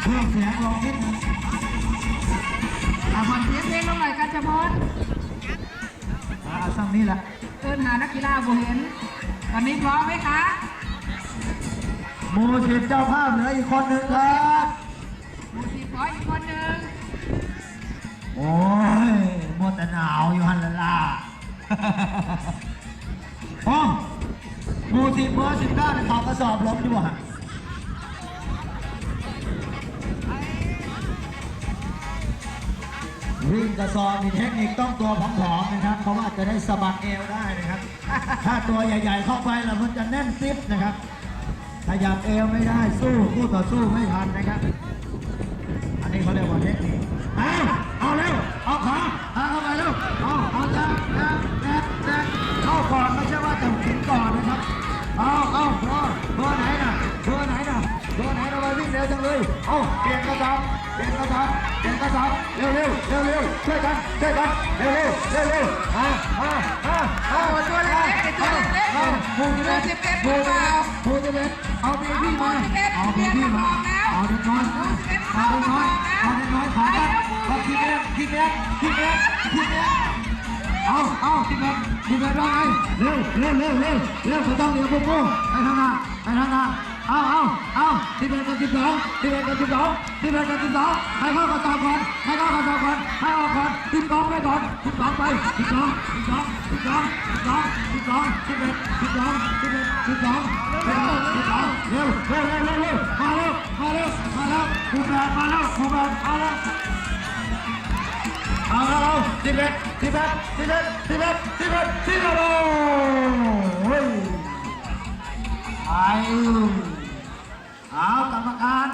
เสียงลงนิดนึงอาผ่อนเสียงเพลงลงหน่อยกันจะพอดอ่าสั่งนี้แหละเอินหานักกีฬาบ่เห็น ตอนนี้พร้อมไหมคะหมูสิบเจ้าภาพเหลืออีกคนหนึ่งครับหมูสีขออีกคนหนึ่งโอ้ยมัวแต่หนาวอยู่ฮันละล่ะป้องหมูสิบเบอร์สิบเก้าในขอบกระสอบล้มอยู่ฮะ วิ่งกระสอบมีเทคนิคต้องตัวผอมๆนะครับ เพราะว่าจะได้สะบัดเอวได้นะครับ ถ้าตัวใหญ่ ๆ เข้าไปแล้วมันจะแน่นซิปนะครับขยับเอวไม่ได้สู้คู่ต่อสู้ไม่ทันนะครับ อันนี้เขาเรียกว่าเทค ร็วจังเลยเอาเปลี่ยนกระสอบเปลี่ยนกระสอบเปลี่ยนกระสอบเร็วเร็วเร็วเร็วช่วยกันช่วยกันเร็วเร็วเร็วเร็วอ่าอ่าอ่าโอ้ตัวเล็กตัวเล็กผู้ที่เล่นสิบเอ็ดผู้เปที่ล่าเล่นผู้ที่เล่นเอาเบบี้มาเอาเบบี้มาเอาเด็กน้อยเอาเด็กน้อยเอาเด็กน้อยขากันเอาคิดเองคิดเองคิดเองคิดเองเอาเอาคิดเองคิดเองว่าไงเร็วเร็วเร็วเร็วเร็วไม่ต้องเดี๋ยวพวกกูไปทางหน้าไปทางหน้าเอาเอา สิบเอ็ดกับสิบสองสิบเอ็ดกับสิบสองสิบเอ็ดกับสิบสองให้เข้ากระสอบก่อนให้เข้ากระสอบก่อนให้ออกก่อนสิบสองไปก่อนสิบสองไปสิบสองสิบสองสิบสองสิบสองสิบสองสิบเอ็ดสิบสองสิบเอ็ดสิบสองสิบสองสิบสองเร็วเร็วเร็วเร็วมาเร็วมาเร็วมาแล้วครูแบบมาแล้วครูแบบมาแล้วเอาเอาสิบเอ็ดสิบเอ็ดสิบเอ็ดสิบเอ็ดสิบเอ็ดสิบเอ็ดโอ้ยไป เอากรรมการ